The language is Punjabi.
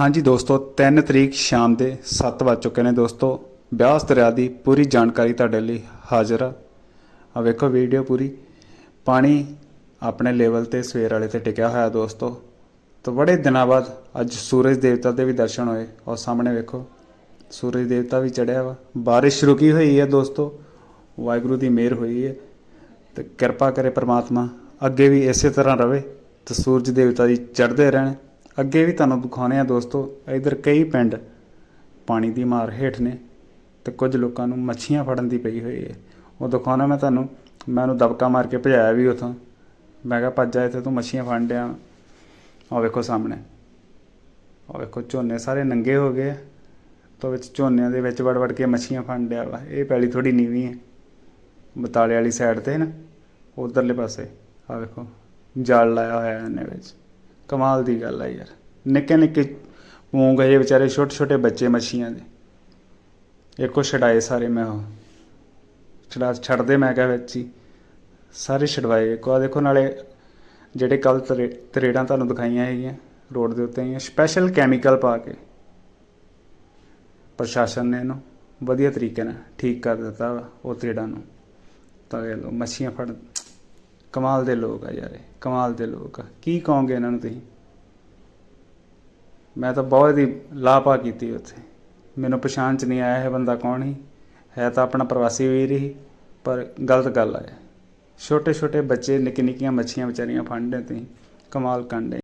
ਹਾਂਜੀ ਦੋਸਤੋ 3 ਤਰੀਕ ਸ਼ਾਮ ਦੇ 7 ਵੱਜ ਚੁੱਕੇ ਨੇ ਦੋਸਤੋ। ਬਿਆਸ ਦਰਿਆ ਦੀ ਪੂਰੀ ਜਾਣਕਾਰੀ ਤੁਹਾਡੇ ਲਈ ਹਾਜ਼ਰ ਆ। ਆ ਵੇਖੋ ਵੀਡੀਓ ਪੂਰੀ। ਪਾਣੀ ਆਪਣੇ ਲੈਵਲ ਤੇ ਸਵੇਰ ਵਾਲੇ ਤੇ ਟਿਕਿਆ ਹੋਇਆ ਦੋਸਤੋ। ਤਾਂ ਬੜੇ ਦਿਨਾਂ ਬਾਅਦ ਅੱਜ ਸੂਰਜ ਦੇਵਤਾ ਦੇ ਵੀ ਦਰਸ਼ਨ ਹੋਏ। ਔਰ ਸਾਹਮਣੇ ਵੇਖੋ, ਸੂਰਜ ਦੇਵਤਾ ਵੀ ਚੜਿਆ ਵਾ। ਬਾਰਿਸ਼ ਰੁਕੀ ਹੋਈ ਹੈ ਦੋਸਤੋ। ਵਾਹਿਗੁਰੂ ਦੀ ਮਿਹਰ ਹੋਈ ਹੈ ਤੇ ਕਿਰਪਾ ਕਰੇ ਪ੍ਰਮਾਤਮਾ ਅੱਗੇ ਵੀ ਇਸੇ ਤਰ੍ਹਾਂ ਰਵੇ ਤੇ ਸੂਰਜ ਦੇਵਤਾ ਜੀ ਚੜ੍ਹਦੇ ਰਹਿਣ। ਅੱਗੇ ਵੀ ਤੁਹਾਨੂੰ ਦਿਖਾਉਣੇ ਆ ਦੋਸਤੋ, ਇਧਰ ਕਈ ਪਿੰਡ ਪਾਣੀ ਦੀ ਮਾਰ ਹੇਠ ਨੇ ਤੇ ਕੁਝ ਲੋਕਾਂ ਨੂੰ ਮੱਛੀਆਂ ਫੜਨ ਦੀ ਪਈ ਹੋਈ ਹੈ ਉਹ ਦਿਖਾਉਣਾ ਮੈਂ ਤੁਹਾਨੂੰ, ਮੈਂ ਉਹਨੂੰ ਦਬਕਾ ਮਾਰ ਕੇ ਭਜਾਇਆ ਵੀ ਉਥੋਂ। ਮੈਂ ਕਿਹਾ, ਭੱਜ ਜਾ ਇੱਥੇ, ਤੂੰ ਮੱਛੀਆਂ ਫੜ ਡਿਆ। ਆ ਵੇਖੋ ਸਾਹਮਣੇ। ਆ ਵੇਖੋ, ਝੋਨੇ ਸਾਰੇ ਨੰਗੇ ਹੋ ਗਏ ਆ। ਤੋਂ ਵਿੱਚ ਝੋਨਿਆਂ ਦੇ ਵਿੱਚ ਵੜ ਵੜ ਕੇ ਮੱਛੀਆਂ ਫੜ ਡਿਆ ਵਾ। ਇਹ ਪੈਲੀ ਥੋੜੀ ਨੀਵੀਂ ਹੈ ਬਤਾਲੇ ਵਾਲੀ ਸਾਈਡ ਤੇ ਨਾ, ਉਧਰਲੇ ਪਾਸੇ। ਆ ਵੇਖੋ, ਜਾਲ ਲਾਇਆ ਹੋਇਆ ਇਹਨੇ ਵਿੱਚ। ਕਮਾਲ ਦੀ ਗੱਲ ਆ ਯਾਰ। ਨਿੱਕੇ ਨਿੱਕੇ ਪੂੰਗ ਜਿਹੇ ਵਿਚਾਰੇ, ਛੋਟੇ ਛੋਟੇ ਬੱਚੇ ਮੱਛੀਆਂ ਦੇ। ਇੱਕੋ ਛਡਾਏ ਸਾਰੇ ਮੈਂ ਉਹ। ਛਡਾ, ਛੱਡਦੇ ਮੈਂ ਕਿਹਾ ਵਿੱਚ ਹੀ। ਸਾਰੇ ਛਡਵਾਏ ਇੱਕੋ। ਆ ਦੇਖੋ ਨਾਲੇ ਜਿਹੜੇ ਕੱਲ ਤਰੇੜਾਂ ਤੁਹਾਨੂੰ ਦਿਖਾਈਆਂ ਹੈਗੀਆਂ, ਰੋਡ ਦੇ ਉੱਤੇ ਹੀ ਸਪੈਸ਼ਲ ਕੈਮੀਕਲ ਪਾ ਕੇ। ਪ੍ਰਸ਼ਾਸਨ ਨੇ ਇਹਨੂੰ ਵਧੀਆ ਤਰੀਕੇ ਨਾਲ ਠੀਕ ਕਰ ਦਿੱਤਾ ਵਾ, ਉਹ ਤਰੇੜਾਂ ਨੂੰ। ਤਾਂ ਇਹ ਲੋ ਮੱਛੀਆਂ ਫੜ ਕਮਾਲ ਦੇ ਲੋਕ ਆ ਯਾਰ ਕਮਾਲ ਦੇ ਲੋਕ ਆ। ਕੀ ਕਹੋਗੇ ਇਹਨਾਂ ਨੂੰ ਤੁਸੀਂ? ਮੈਂ ਤਾਂ ਬਹੁਤ ਹੀ ਲਾਪਾ ਕੀਤੀ ਉੱਥੇ। ਮੈਨੂੰ ਪਛਾਣ ਚ ਨਹੀਂ ਆਇਆ ਇਹ ਬੰਦਾ ਕੌਣ ਸੀ। ਹੈ ਤਾਂ ਆਪਣਾ ਪ੍ਰਵਾਸੀ ਵੀਰ ਹੀ, ਪਰ ਗਲਤ ਗੱਲ ਆ ਛੋਟੇ ਛੋਟੇ ਬੱਚੇ ਨਿੱਕੀ ਨਿੱਕੀਆਂ ਮੱਛੀਆਂ ਵਿਚਾਰੀਆਂ ਫੜਦੇ ਤੁਸੀਂ। ਕਮਾਲ ਕੰਡੇ